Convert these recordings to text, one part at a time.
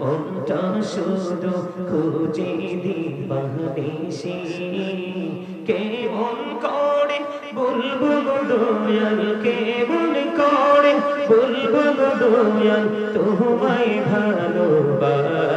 মনটা শুধু খুঁজে দিবানিসি কেমন করে বলব দয়াল কেমন করে বলব দয়াল তোমায় ভালোবাসি।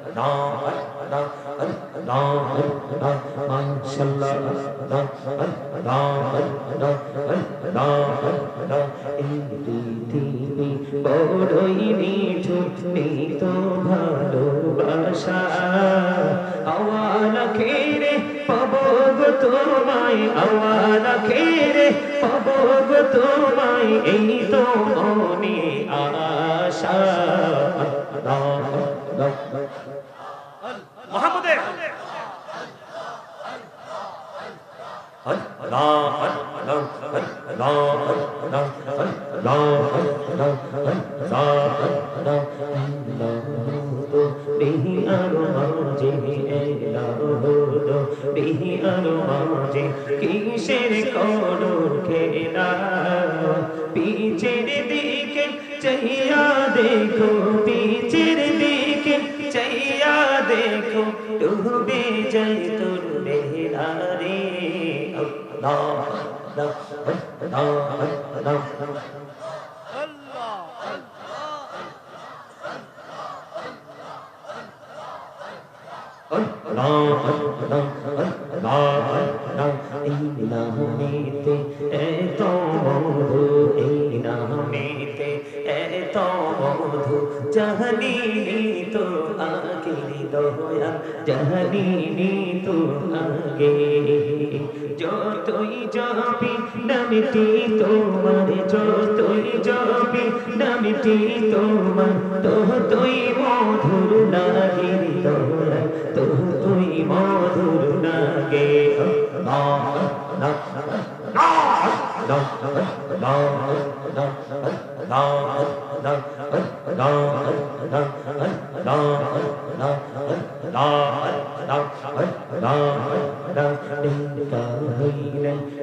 বড়ই নিঠুর তো ভালোবাসা আওয়ালা খেরে পাব গো তোমায় আওয়ালা খেরে পাব গো তোমায় এই তো মনে আশা মোহাম্মদের বিহি আরও মাঝে এলা হলো বিহি আরও মাঝে কিসের করুর খেলা পিছের দিকে চাইয়া দেখো পিছের দিকে চাইয়া দেখো ডুবে যাই তোর বেহলা নামেতে এত মধু এই নামেতে এত মধু জাহানিনি তো আগে দয়া জাহানিনি তো আগে যতই যাবি, নামটি তোমার, যতই যাবি, নামটি তোমার। ততই মধুর লাগে দয়া ততই মধুর লাগে। না না না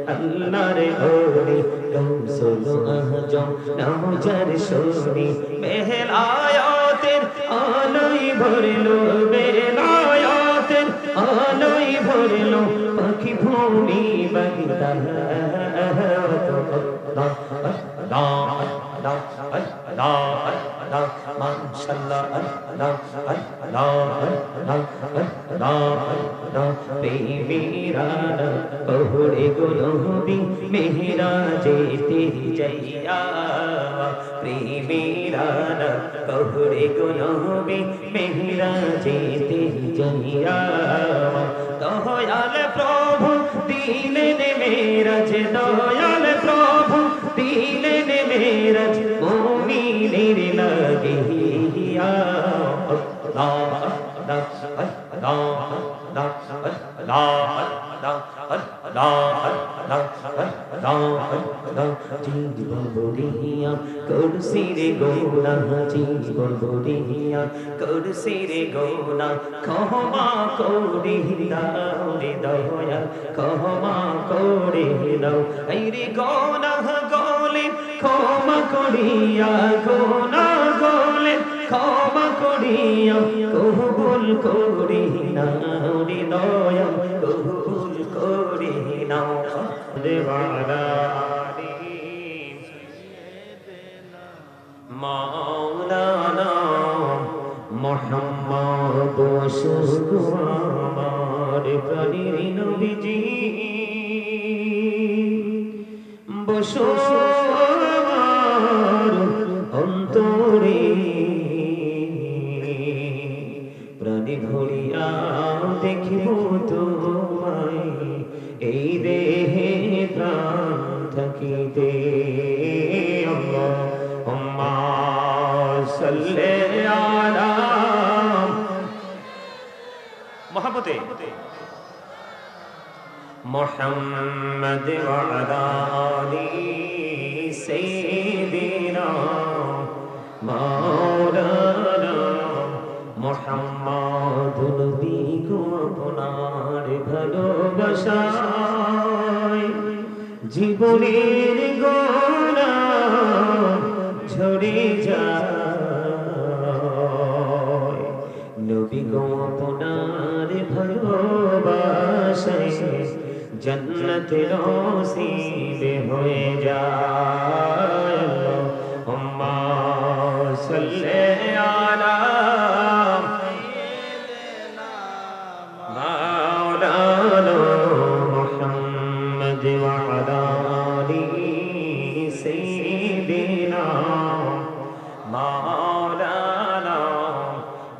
আল্লাহর ওলি গৌসুল আজম নামজার শোনি বেলায়াতের আলোই ভরলো বেলায়াতের আলোই ভরলো পাখি ভূমি বাগিতা বহুরে গুনবি মেহরা যেতে যাইয়া প্রেমেরান বহুরে গুনবি মেহরা যেতে যাইয়া দয়াল প্রভু দিলেন মেরাজ দয়াল প্রভু দিলেন মেরাজ মুমিনের লাগিয়া আল্লাহ আল্লাহ আল্লাহ জীবন বড়িয়া করছি রে গোনা জীবন বড়িয়া করছি রে গোনা ক্ষমা করি দাও রে দয়া। ক্ষমা করে দাও, এই রে গোনা ক্ষমা করিয়া গোনা গলে ক্ষমা করিয়া কবুল করি নাও রে দয়া কবুল করি নাও দেওয়ালা মাওলানা মোহাম্মদ প্রাণীর নবীজি বসো। محمد وعلى آل سيدنا مولانا মোহাম্মদ নবী গো আপনার ভালোবাসায় জীবনের গোনা ঝরে যায় নবী গো আপনার ভালোবাসায় जन्नत नसीब हो जाए अल्लाह सल्ले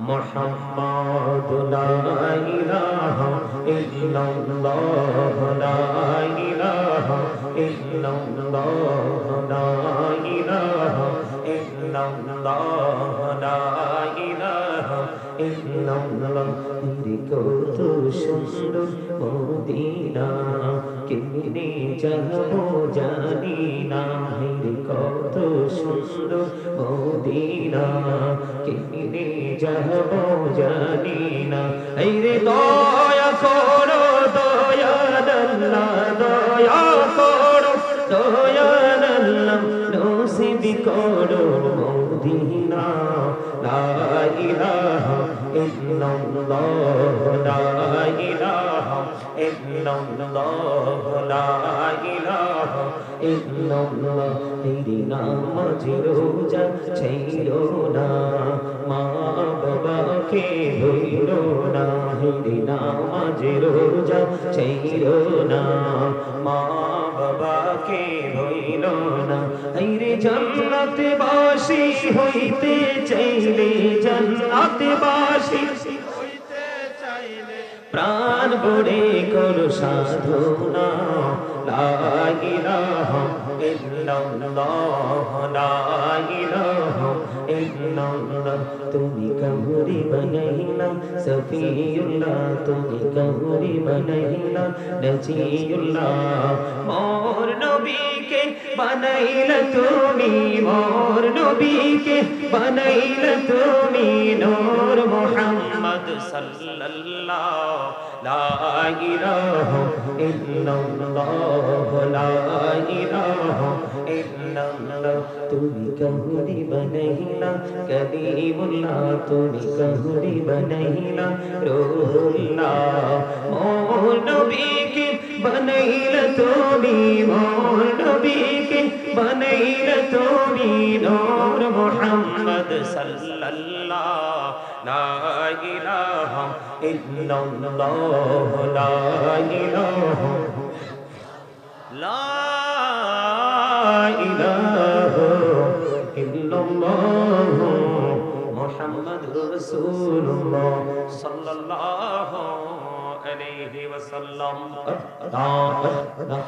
محمد لا إله إلا الله لا إله إلا الله لا إله إلا الله لا إله إلا الله ذكر سندر مدينة কেমনে যাব জানি না হেরে কত সুন্দর মদিনা। কেমনে যাব জানি না এই রে দয়া করো, দয়া দয়া করো, দয়া দল্লা নসিবি করো মদিনা। ইল্লাল্লাহ, লা ইলাহা ইল্লাল্লাহ লা ইলাহা ইল্লাল্লাহ তেরি নামাজ রোজা ছেড়ো না মা বাবাকে ভুলো না হেরি নামাজ রোজা ছেড়ো না মা বাবাকে ভুলো না আইরে জান্নাত বাসি হইতে চাইলে জান্নাত বাসি প্রাণ ভরে কোন সাধনা লাগিলাহ তুমি কহুরি বনাইলাম, সফিউল্লাহ। তুমি কহুরি বনাইলাম, নজিউল্লাহ। মোর নবীকে বনাইল তুমি, মোর নবীকে বনাইল তুমি, নূর মোহাম্মদ صلى الله لا إله إلا الله لا إله إلا الله তুমি কহুরি বনহিলা কদিমুল্লাহ তুমি কহুরি বনহিলা রুহুল্লাহ মৌলবীকে বনহিলা তুমি মৌলবীকে بنيل تومي نور محمد صلى الله لا إله إلا الله لا إله لا إله إلا الله محمد رسول الله صلى الله ওয়াসাল্লাম। দা দা দা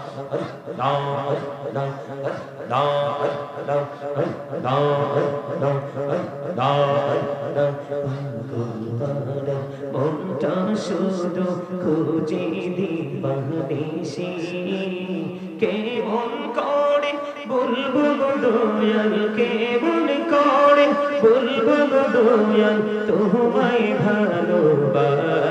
দা দা দা দা দা দা দা মনটা শুধু খুঁজে দিবানিসি কেমন করে বলব দয়াল, কেমন করে বলব দয়াল, তোমায় ভালোবাসি।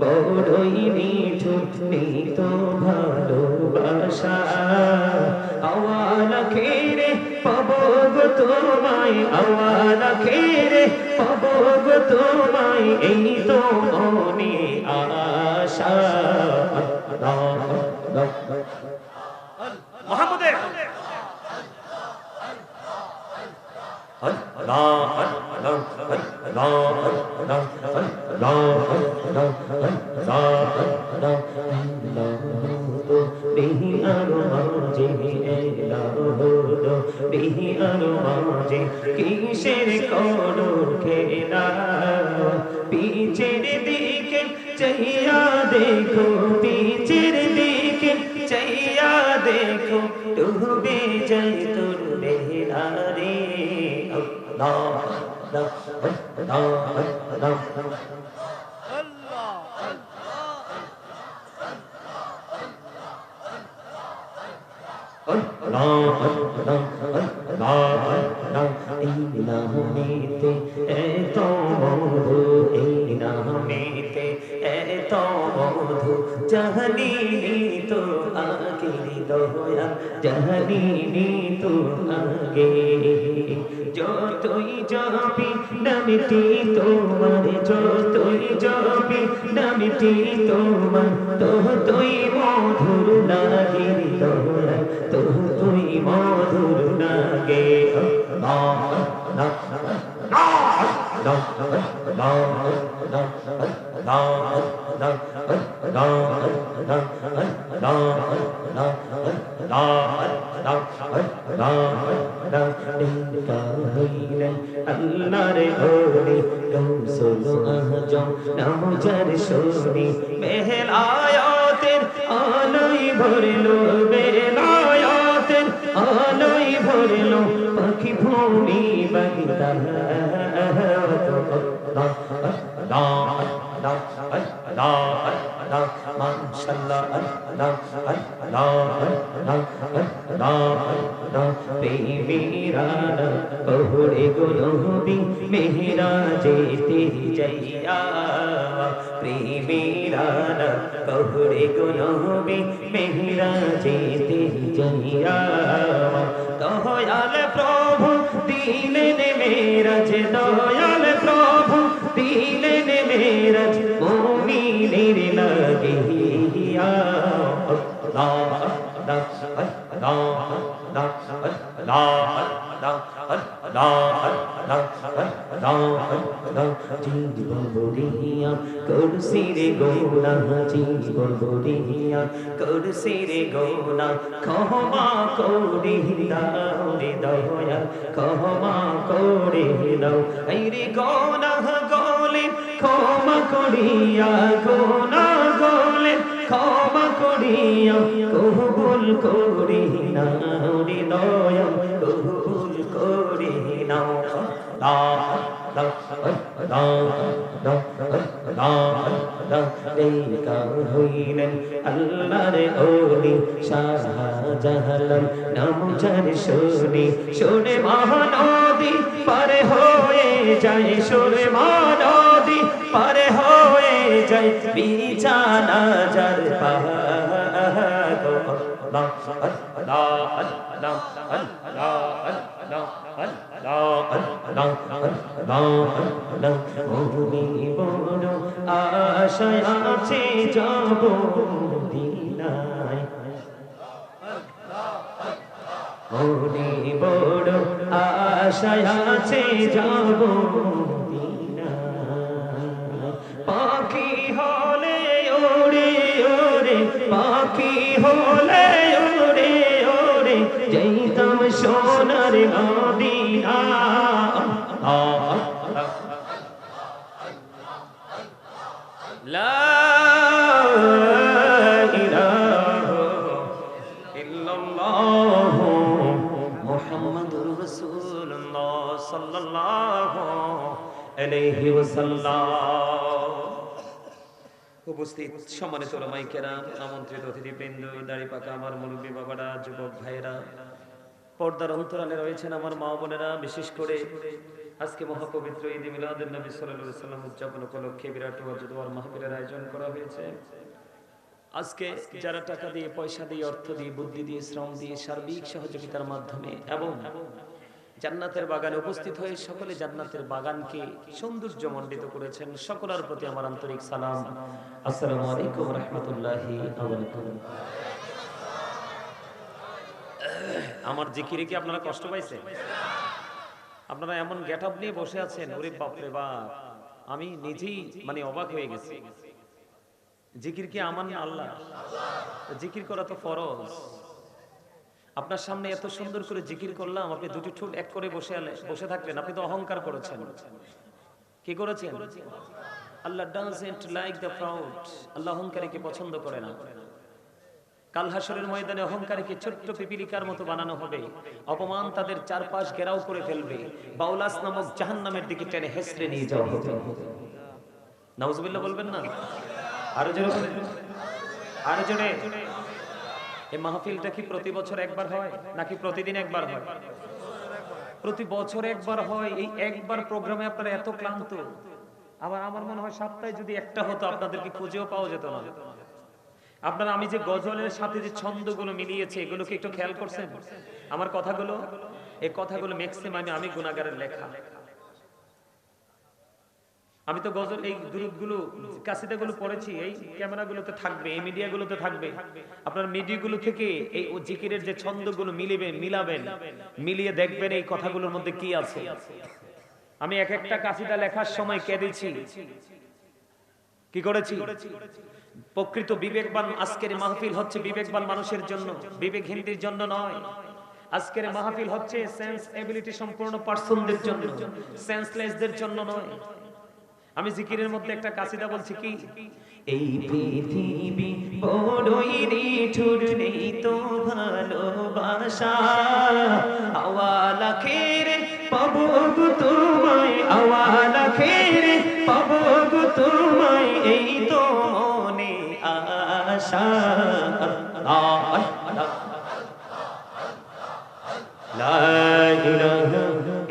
বড়ই মিঠু নিত ভালোবাসা আওয়ালা খেরে পাব গো তোমায় আওয়ালা খেরে পাব গো তোমায় এই তো আশা মোহাম্মদের। বিহি আরও মাঝে এলো বিহি আরও মাঝে কিসের করো খেলা? পিছের দিকে চাইয়া দেখো পিছের দিকে চাইয়া দেখো ডুবে যাই তোর বেলা রে আল্লাহ আল্লাহ আল্লাহ আল্লাহ এই নামেতে জাহানিনি তো আগে। যতই যাবি, নামিটি তোমার, যতই যাবি, নামিটি তোমার তো তুই মধুর লাগে। নামজার শোনি মেহলায়াতের আলোই ভরলো বেলায়াতের আলোই ভরলো পাখি ভূমি বাগিদা যেতে যাইয়া প্রেমীরা কহুরে গুনবি মেহরা যেতে যাইয়া দয়াল প্রভু দিলেন মেরাজ দয়াল প্রভু দিলেন মেরাজ মুমিনের লাগিয়া আল্লাহ আল্লাহ জীবন বড়িয়া করছি রে গোনা জীবন বড়িয়া করছি রে গোনা ক্ষমা করি দাও রে দয়া ক্ষমা করে দাও এই রে গোনা গলে ক্ষমা করিয়া গোনা ক্ষমা করিয়া কবুল করি নাও রে দয়া কবুল করি নাও হইলেন মহানদী পারে হয়ে যায় মহানদী পারে হয়ে যায় বিছানা যার আশায় আছে যাব দিনায় মনে বড় আশায় আছে যাব হলে উপস্থিত সম্মানিত ওলামাই কেরাম আমন্ত্রিত অতিথিবৃন্দ দাড়ি পাকা আমার মুরব্বী বাবারা, যুবক ভাইয়েরা। পর্দার অন্তরালে রয়েছেন আমার মা বোনেরা, বিশেষ করে আজকে মহাপবিত্র ঈদ মিলাদুল নবী সাল্লাল্লাহু সাল্লাম উদযাপন উপলক্ষে বিরাট ওয়াজুদওয়ার মাহফিলের আয়োজন করা হয়েছে। আজকে যারা টাকা দিয়ে, পয়সা দিয়ে, অর্থ দিয়ে, বুদ্ধি দিয়ে, শ্রম দিয়ে সার্বিক সহযোগিতার মাধ্যমে এবং জান্নাতের বাগানে উপস্থিত হয়ে সকলে জান্নাতের বাগানকে সৌন্দর্য মণ্ডিত করেছেন। সকলের প্রতি আমার আন্তরিক সালাম। আসসালামু আলাইকুম রহমতুল্লাহি আমার জিকিরে কি আপনারা কষ্ট পাইছেন? আপনারা এমন গেট আপ নিয়ে বসে আছেন, ওরে বাপরে বাপ। আমি নিজেই মানে অবাক হয়ে গেছি। জিকির কি আমার না আল্লাহ জিকির করা তো ফরজ। আপনার সামনে এত সুন্দর করে জিকির করলাম, আপনি দুটি ঠোঁট এক করে বসে বসে থাকলেন আপনি তো অহংকার করেছেন। কি করেছেন? Allah doesn't like the proud আল্লাহ অহংকারীকে পছন্দ করে না। কাল হাসরের ময়দানে অহংকারীকে ছোট্ট পিপিলিকার মতো বানানো হবে। অপমান তাদের চারপাশ ঘেরাও করে ফেলবে। বাউলাস নামক জাহান্নামের দিকে টেনে হেসড়ে নিয়ে যাওয়া হবে। নাউজুবিল্লাহ বলবেন না? আরও জোরে। আরও জোরে। এই মাহফিলটা কি প্রতি বছর একবার হয় নাকি প্রতিদিন একবার হয়? প্রতি বছর একবার হয়, এই একবার প্রোগ্রামে আপনারা এত ক্লান্ত। আবার আমার মনে হয় সপ্তাহে যদি একটা হতো আপনাদেরকে খুঁজেও পাওয়া যেত না। আপনারা, আমি যে গজলের সাথে যে ছন্দগুলো মিলিয়েছে, এগুলো কি একটু খেয়াল করছেন? আমার কথাগুলো, এই কথাগুলো ম্যাক্সিমাম আমি গুণাগারের লেখা। আমি তো গজল, এই দুরুদগুলো কাসিদাগুলো পড়েছি, এই ক্যামেরাগুলোতে থাকবে, এই মিডিয়াগুলোতে থাকবে। আপনার মিডিয়াগুলো থেকে এই জিকিরের যে ছন্দগুলো মিলিবেন মিলাবেন, মিলিয়ে দেখবেন এই কথাগুলোর মধ্যে কি আছে। আমি এক একটা কাসিদা লেখার সময় কেঁদেছি কি করেছি? প্রকৃত বিবেকবান আজকের মাহফিল হচ্ছে বিবেকবান মানুষের জন্য বিবেকহীনদের জন্য নয়। আজকের মাহফিল হচ্ছে সেন্স এবিলিটি সম্পূর্ণ পার্সনদের জন্য সেন্সলেসদের জন্য নয়। আমি জিকিরের মধ্যে একটা কাসিদা বলছি কি? এই পৃথিবী বড়ই নিঠুর, নেই তো ভালোবাসা আওয়ালা খেরে পাবো গো তোমায় আওয়ালা খেরে পাবো গো তোমায়, এই তো মনে আশা। লা ইলাহা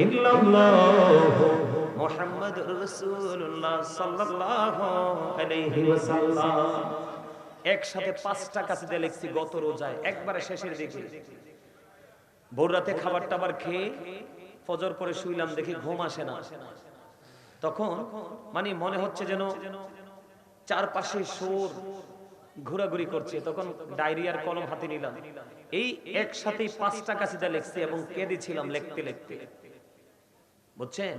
ইল্লাল্লাহ। মুহাম্মাদুর রাসূলুল্লাহ সাল্লাল্লাহু আলাইহি ওয়াসাল্লাম। একসাথে পাঁচটা কাসিদা লিখছি গত রোজায়, একবারে শেষের দিকে। ভোর রাতে খাবার টাবার খেয়ে ফজর পরে শুইলাম দেখি ঘুম আসে না। তখন মানে মনে হচ্ছে যেন চারপাশে সুর ঘোরাঘুরি করছে। তখন ডায়রিয়ার কলম হাতে নিলাম। এই একসাথে পাঁচটা কাসিদা লিখছি এবং কেঁদেছিলাম লিখতে লিখতে। বুঝছেন?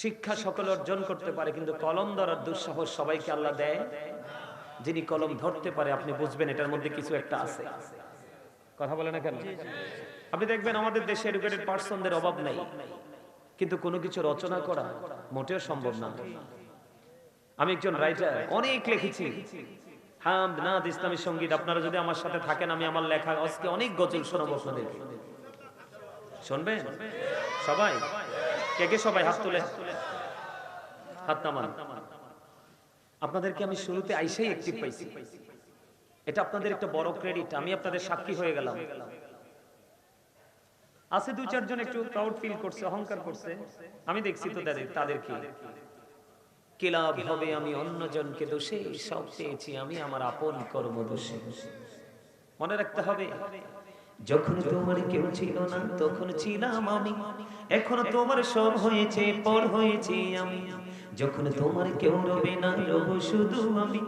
শিক্ষা সকলে অর্জন করতে পারে কিন্তু কলম ধরার দুঃসাহস সবাইকে আল্লাহ দেয়। যিনি কলম ধরতে পারে আপনি বুঝবেন এটার মধ্যে কিছু একটা আছে। কথা বলে না কেন? আপনি দেখবেন আমাদের দেশে এডুকেটেড পার্সনদের অভাব নাই। কিন্তু কোনো কিছু রচনা করা মোটেও সম্ভব না। আমি একজন রাইটার অনেক লিখেছি। হামদ নাদ ইসলামী সংগীত আপনারা যদি আমার সাথে থাকেন আমি আমার লেখা আজকে অনেক গজল শোনাবো আপনাদেরকে শুনবেন? সবাই? কে আপনাদেরকে আমি শুরুতে আইসাই অ্যাক্টিভ পাইছি। এটা আপনাদের একটা বড় ক্রেডিট আমি আপনাদের সাক্ষী হয়ে গেলাম। আছে দু চারজন একটু প্রাউড ফিল করছে, অহংকার করছে। আমি দেখছি তো তাদের তাদেরকে। কি লাভ হবে আমি অন্যজনকে দোষে, সব পেয়েছি আমি আমার আপন কর্ম দোষে। মনে রাখতে হবে, যখন তোমার কেউ ছিল না, তখন ছিলাম আমি। এখন তোমার সব হয়েছে, পর হয়েছে আমি। যখন তোমার কেউ রবে না, রব শুধু আমি।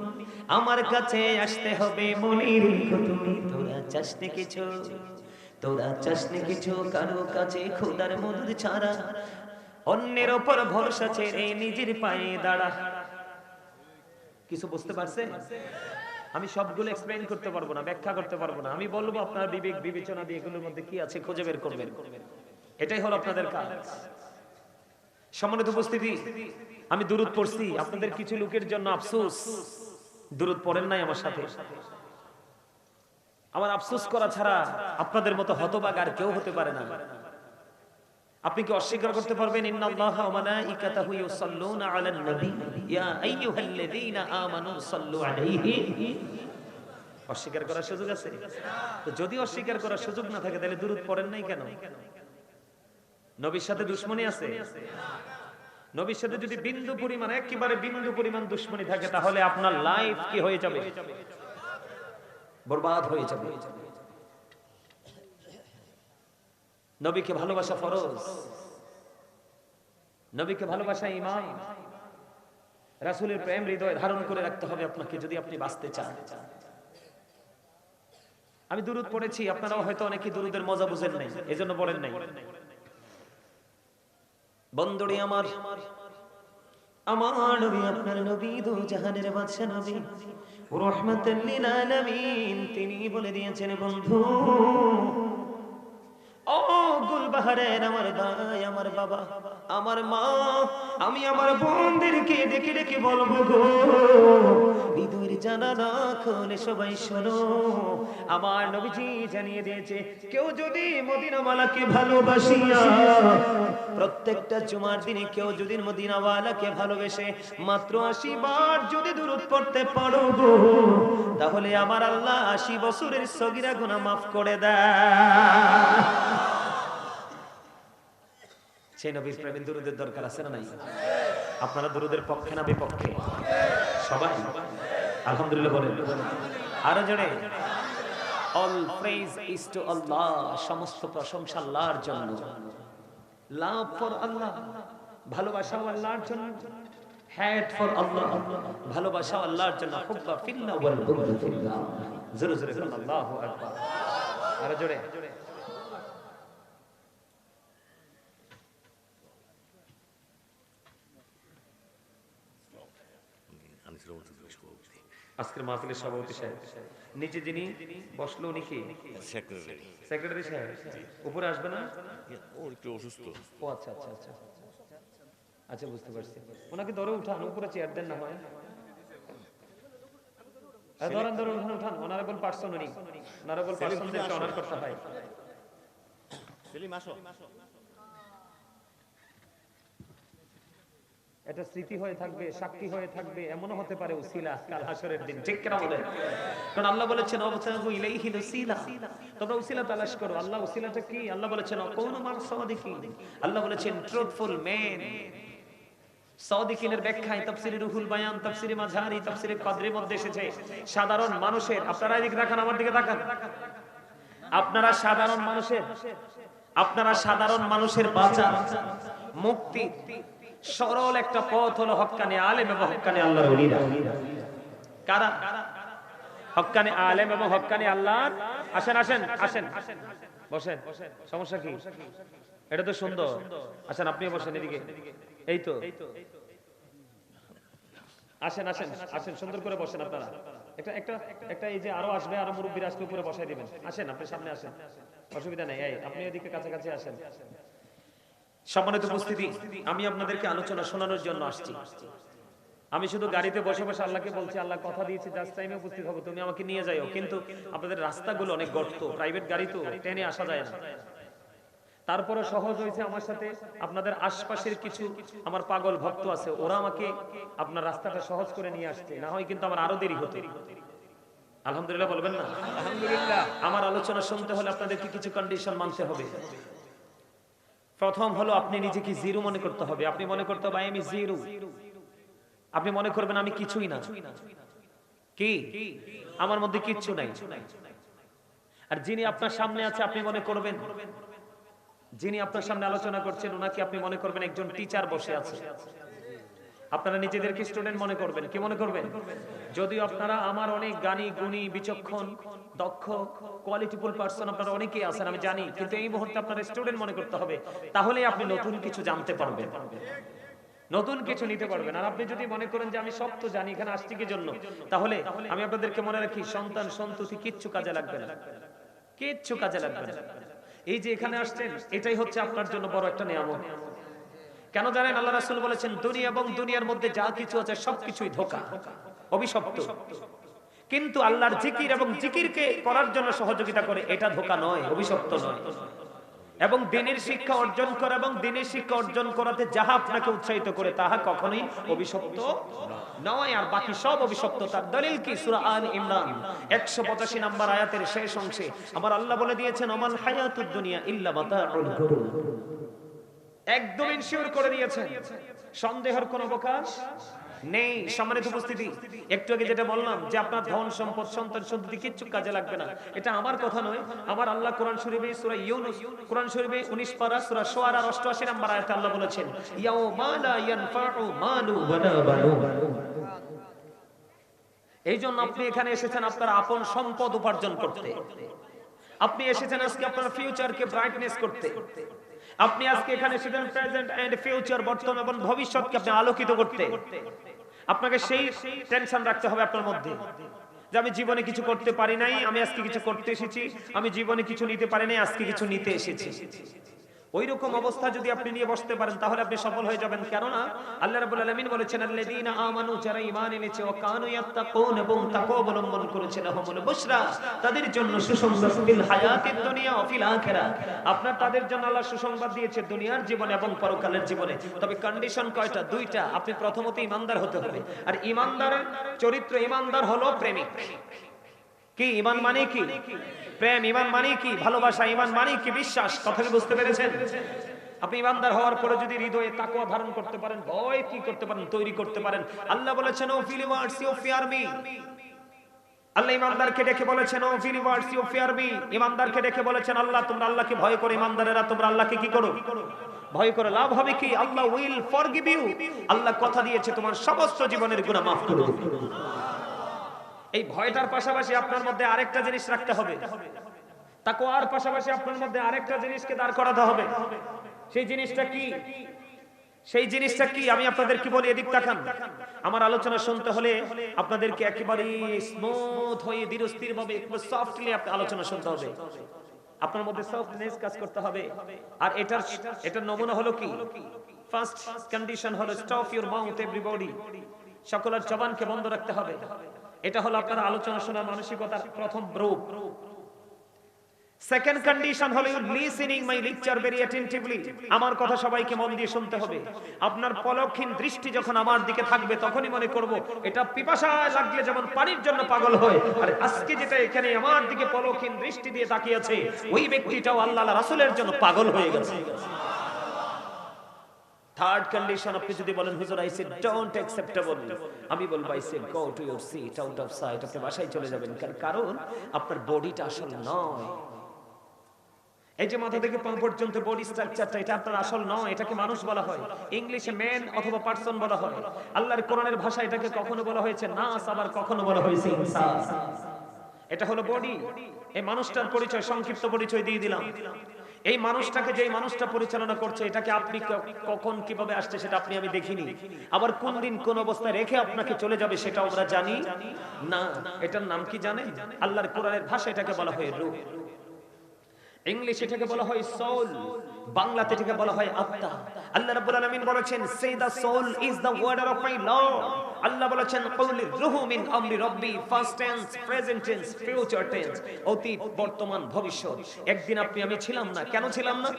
আমার কাছে আসতে হবে মনে রেখো তুমি, তোরা চাষতে কিছু। তোরা চাষতে কিছু, কারও কাছে খোদার মধুর ছাড়া। অন্যের ওপর ভরসা ছেড়ে নিজের পায়ে দাঁড়া। কিছু বুঝতে পারছে? আমি সবগুলো এক্সপ্লেইন করতে পারব না, ব্যাখ্যা করতে পারব না। আমি বলব আপনার বিবেক বিবেচনা দিয়ে এগুলোর মধ্যে কি আছে, খুঁজে বের করবেন। এটাই হলো আপনাদের কাজ। সম্মানিত উপস্থিতি আমি দূরত পড়ছি। আপনাদের কিছু লোকের জন্য আফসোস। দূরত পড়েন নাই আমার সাথে। আমার আফসোস করা ছাড়া আপনাদের মতো হতবাগ আর কেউ হতে পারে না। আপনি কি অস্বীকার করতে পারবেন? ইন্নাল্লাহা ওয়া মালাইকাতাহু ইউসাল্লুনা আলান নবী। ইয়া আইয়ুহাল্লাযীনা আমানু সাল্লু আলাইহি অস্বীকার করার সুযোগ আছে? তো যদি অস্বীকার করার সুযোগ না থাকে তাহলে দূরত পড়েন নাই কেন? নবীর সাথে দুশ্মনী আছে? নবীর সাথে যদি বিন্দু পরিমাণ, একেবারে বিন্দু পরিমাণ দুশ্মনী থাকে, তাহলে আপনার লাইফ কি হয়ে যাবে? বরবাদ হয়ে যাবে। নবীকে ভালোবাসা ফরজ। নবীকে ভালোবাসা ইমান রাসূলের প্রেম হৃদয় ধারণ করে রাখতে হবে আপনাকে, যদি আপনি বাঁচতে চান। আমি দুরুদ পড়েছি, আপনারাও হয়তো অনেকে দুরুদের মজা বুঝেন নাই, এজন্য পড়েন নাই। বন্দরে আমার আমার নবী, আপনার নবী দু জাহানের বাদশা নবী তিনি বলে দিয়েছেন, বন্ধু আমার আমার বাবা, আমার মা, আমি আমার বোনদেরকে ডেকে ডেকে বলব গো প্রত্যেকটা দিনে কেউ যদি মদিনাওয়ালাকে ভালোবেসে মাত্র আশি বার যদি পারো তাহলে আমার আল্লাহ আশি বছরের সগিরা গুনাহ মাফ করে দেয় দুরুদের দরকার আছে না নাই? আপনারা দুরুদের পক্ষে না বিপক্ষে? সবাই? আলহামদুলিল্লাহ বলেন। আরও জোরে। All praise is to Allah সমস্ত প্রশংসা আল্লাহর জন্য। লাভ ফর আল্লাহ ভালোবাসা আল্লাহর জন্য। হ্যাট ফর আল্লাহ ভালোবাসা আল্লাহর জন্য। হুব্বা ফিল্লাহ ওয়াল বুগদু ফিল্লাহ জোরে জোরে আল্লাহু আকবার। আরও জোরে। আজকের মাহফিলের সভাপতি সাহেব। নিচে যিনি বসল উনি কি? সেক্রেটারি সেক্রেটারি সাহেব। উপরে আসবে না? ও একটু অসুস্থ। ও আচ্ছা আচ্ছা আচ্ছা। আচ্ছা বুঝতে পারছি। ওনাকে ধরে উঠান উপরে চেয়ার দেন না হয়। আরে ধরেন ধরে উঠান উঠান। অনারেবল পার্সন উনি। অনারেবল পার্সনদেরকে অনার করতে হয়। সেলিম আসো। এটা স্মৃতি হয়ে থাকবে সাক্ষী হয়ে থাকবে এমনও হতে পারে উসিলা কাল হাসরের দিন ঠিক কেন বলেন? কারণ আল্লাহ বলেছেন অবতাগু ইলাইহি উসিলা তোমরা উসিলা তালাশ করো। আল্লাহ উসিলাটা কি? আল্লাহ বলেছেন কোন মান সাদিকিন। আল্লাহ বলেছেন ট্রুথফুল মেন সাদিকিনের ব্যাখ্যায় তাফসিরে রুহুল বায়ান তাফসিরে মাঝারি তাফসিরে কদরের মধ্যে এসেছে সাধারণ মানুষের আপনারা এদিকে তাকান আমার দিকে তাকান। আপনারা সাধারণ মানুষের আপনারা সাধারণ মানুষের বাঁচা মুক্তি সরল একটা পথ হলো হক্কানি আলেম এবং হক্কানি আল্লাহর ওলিরা। কারা? হক্কানি আলেম এবং হক্কানি আল্লাহর? আসেন আসেন আসেন। বসেন সমস্যা কি? এটা তো সুন্দর। আসেন, আপনিও বসেন এদিকে। এই তো। আসেন আসেন আসেন, সুন্দর করে বসেন আপনারা। একটা একটা একটা এই যে আরও আসবে, আরও মুরব্বীর আসলে উপরে বসাই দিবেন। আসেন, আপনি সামনে আসেন। অসুবিধা নেই। আপনি এদিকে কাছাকাছি আসেন। সম্মানিত উপস্থিতি আমি আপনাদেরকে আলোচনা শোনানোর জন্য আসছি। আমি শুধু গাড়িতে বসে বসে আল্লাহকে বলছি আল্লাহ কথা দিয়েছি জাস্ট টাইমে উপস্থিত হব তুমি আমাকে নিয়ে যাও কিন্তু আপনাদের রাস্তাগুলো অনেক গর্ত প্রাইভেট গাড়ি তো ট্রেনে আসা যায় না। তারপরে সহজ হয়েছে আমার সাথে আপনাদের আশপাশের কিছু আমার পাগল ভক্ত আছে ওরা আমাকে আপনার রাস্তাটা সহজ করে নিয়ে আসছে। না হয় কিন্তু আমার আরও দেরি হতো। আলহামদুলিল্লাহ বলবেন না? আলহামদুলিল্লাহ। আমার আলোচনা শুনতে হলে আপনাদেরকে কিছু কন্ডিশন মানতে হবে। প্রথম হলো আপনি নিজেকে জিরো মনে করতে হবে। আপনি মনে করতে হবে আমি জিরো আপনি মনে করবেন, আমি কিছুই না। কি? আমার মধ্যে কিচ্ছু নাই। আর যিনি আপনার সামনে আছে, আপনি মনে করবেন, যিনি আপনার সামনে আলোচনা করছেন, ওনাকে আপনি মনে করবেন একজন টিচার বসে আছে। আপনারা নিজেদেরকে স্টুডেন্ট মনে করবেন। কি মনে করবেন? যদিও আপনারা আমার অনেক গানি, গুণী, বিচক্ষণ দক্ষ কোয়ালিটিফুল পার্সন আপনারা অনেকেই আছেন, আমি জানি, কিন্তু এই মুহূর্তে আপনার স্টুডেন্ট মনে করতে হবে। তাহলে আপনি নতুন কিছু জানতে পারবেন। নতুন কিছু নিতে পারবেন। আর আপনি যদি মনে করেন যে আমি সব তো জানি, এখানে আসছি কি জন্য? তাহলে আমি আপনাদেরকে মনে রাখি, সন্তান সন্ততি কিচ্ছু কাজে লাগবে না। কিচ্ছু কাজে লাগবে না। এই যে এখানে আসছেন, এটাই হচ্ছে আপনার জন্য বড় একটা নিয়ামত। কেন জানেন? আল্লাহ রাসূল বলেছেন, দুনিয়া এবং দুনিয়ার মধ্যে যা কিছু আছে সবকিছুই ধোঁকা, অভিশপ্ত। কিন্তু আল্লাহর জিকির এবং জিকিরকে করার জন্য সহযোগিতা করে, এটা ধোঁকা নয়, অভিশপ্ত নয়। এবং দিনের শিক্ষা অর্জন করা এবং দিনের শিক্ষা অর্জন করাতে যাহা আপনাকে উৎসাহিত করে, তাহা কখনোই অভিশপ্ত নয়। আর বাকি সব অভিশপ্ত তার দলিল কি? সূরা আল ইমরান 185 নম্বর আয়াতের শেষ অংশে আমার আল্লাহ বলে দিয়েছেন আমাল হায়াতুদ দুনিয়া ইল্লা মাতাউল একদম ইনশিওর করে দিয়েছেন। সন্দেহের কোনো অবকাশ? নেই, সম্মানিত উপস্থিতি। একটু আগে যেটা বললাম যে আপনার ধন, সম্পদ, সন্তান, সন্ততি কিচ্ছু কাজে লাগবে না। এটা আমার কথা নয়, আমার আল্লাহ কোরআন শরীফে সূরা ইউনূস, কোরআন শরীফে 19 পারা, সূরা শুআরা 88 নম্বর আয়াতে আল্লাহ বলেছেন, ইয়াউমা লা ইয়ানফাউ মালু ওয়ালা বানুন এই জন্য আপনি এখানে এসেছেন আপনার আপন সম্পদ উপার্জন করতে। আপনি এসেছেন আজকে আপনার ফিউচারকে ব্রাইটনেস করতে। আপনি আজকে এখানে এসেছেন প্রেজেন্ট এন্ড ফিউচার বর্তমান এবং ভবিষ্যৎকে আপনি আলোকিত করতে। আপনাকে সেই টেনশন রাখতে হবে আপনার মধ্যে। যে আমি জীবনে কিছু করতে পারি নাই, আমি আজকে কিছু করতে এসেছি, আমি জীবনে কিছু নিতে পারি নাই, আজকে কিছু নিতে এসেছি। ওই রকম অবস্থা যদি আপনি নিয়ে বসতে পারেন, তাহলে আপনি সফল হয়ে যাবেন। কেননা আল্লাহ রাব্বুল আলামিন বলেছেন, আল্লাযীনা আমানু, যারা ঈমান এনেছে ও কানু ইয়াত্তাকুন এবং তাকওয়া অবলম্বন করেছে লাহুমুল বুশরা, তাদের জন্য সুসংবাদ ফিল হায়াতিদ দুনিয়া ফিল আখিরাহ আপনার তাদের জন্য আল্লাহ সুসংবাদ দিয়েছে দুনিয়ার জীবনে এবং পরকালের জীবনে। তবে কন্ডিশন কয়টা? দুইটা। আপনি প্রথমত ইমানদার হতে হবে। আর ইমানদারের চরিত্র ইমানদার হলো প্রেমিক। কি ইমান মানে কি? প্রেম ইমান মানে কি? ভালোবাসা ইমান মানে কি? বিশ্বাস কথা বুঝতে পেরেছেন? আপনি ইমানদার হওয়ার পরে যদি হৃদয়ে তাকওয়া ধারণ করতে পারেন, ভয় কি করতে পারেন, তৈরি করতে পারেন? আল্লাহ বলেছেন, O feel words you fear me. আল্লাহ ইমানদারকে ডেকে বলেছেন, O feel words you fear me. ইমানদারকে ডেকে বলেছেন, আল্লাহ, তোমরা আল্লাহকে ভয় করো ইমানদারেরা তোমরা আল্লাহকে কি করো? ভয় করে লাভ হবে কি? Allah will forgive you. Allah কথা দিয়েছে, তোমার সমস্ত জীবনের গুনাহ মাফ করে দেবে এই ভয়টার পাশাপাশি আপনার মধ্যে আরেকটা জিনিস রাখতে হবে। তাকওয়ার পাশাপাশি আপনার মধ্যে আরেকটা জিনিসকে দাঁড় করাতে হবে। সেই জিনিসটা কি? সেই জিনিসটা কি? আমি আপনাদের কি বলি? এদিক তাকান। আমার আলোচনা শুনতে হলে আপনাদেরকে একেবারে স্মুথ হয়ে, ধীরস্থির ভাবে, একটু সফটলি আলোচনা শুনতে হবে। আপনার মধ্যে সফটনেস কাজ করতে হবে। আর এটার এটার নমুনা হলো কি? ফার্স্ট কন্ডিশন হলো স্টপ ইউর মাউথ এভরিবডি সকলের জবানকে বন্ধ রাখতে হবে। এটা হলো আপনার আলোচনা শোনার মানসিকতার প্রথম রূপ। সেকেন্ড কন্ডিশন হলো you listening my lecture very attentively আমার কথা সবাইকে মন দিয়ে শুনতে হবে। আপনার পলকহীন দৃষ্টি যখন আমার দিকে থাকবে, তখনই মনে করব, এটা পিপাসায় লাগলে যেমন পানির জন্য পাগল হয়। আর আজকে যেটা এখানে আমার দিকে পলকহীন দৃষ্টি দিয়ে তাকিয়েছে, ওই ব্যক্তিটাও আল্লাহ রাসূলের জন্য পাগল হয়ে গেছে। থার্ড কন্ডিশন আপনি যদি বলেন, হুজুর আই সে ডোন্ট অ্যাকসেপ্টেবল আমি বলব I say go to your seat out of sight আপনি বাসায় চলে যাবেন কারণ আপনার বডিটা আসল নয়। এই যে মাথা থেকে পা পর্যন্ত বডি স্ট্রাকচারটা এটা আপনার আসল নয়, এটাকে মানুষ বলা হয়। ইংলিশে ম্যান অথবা পার্সন বলা হয়। আল্লাহর কোরআনের ভাষা এটাকে কখনো বলা হয়েছে, নাস আবার কখনো বলা হয়েছে ইনসান এটা হলো বডি এই মানুষটার পরিচয়, সংক্ষিপ্ত পরিচয় দিয়ে দিলাম। এই মানুষটাকে যে মানুষটা পরিচালনা করছে, এটাকে আপনি কখন কীভাবে আসছে সেটা আপনি, আমি দেখিনি। আবার কোন দিন কোন অবস্থায় রেখে আপনাকে চলে যাবে সেটা আমরা জানি। না, এটার নাম কি জানে আল্লাহর কোরআনের ভাষা এটাকে বলা হয় রূহ। ইংলিশ এটাকে বলা হয় সোল, বাংলাতে এটাকে বলা হয় আত্মা। আল্লাহ রাব্বুল আলামিন বলেছেন say the soul is the order of my lord. আল্লাহ বলেছেন কওলি রুহু মিন আমরি রব্বি, first tense, present tense, future tense, অতীত, বর্তমান, ভবিষ্যৎ। একদিন আপনি, আমি ছিলাম না। কেন ছিলাম না?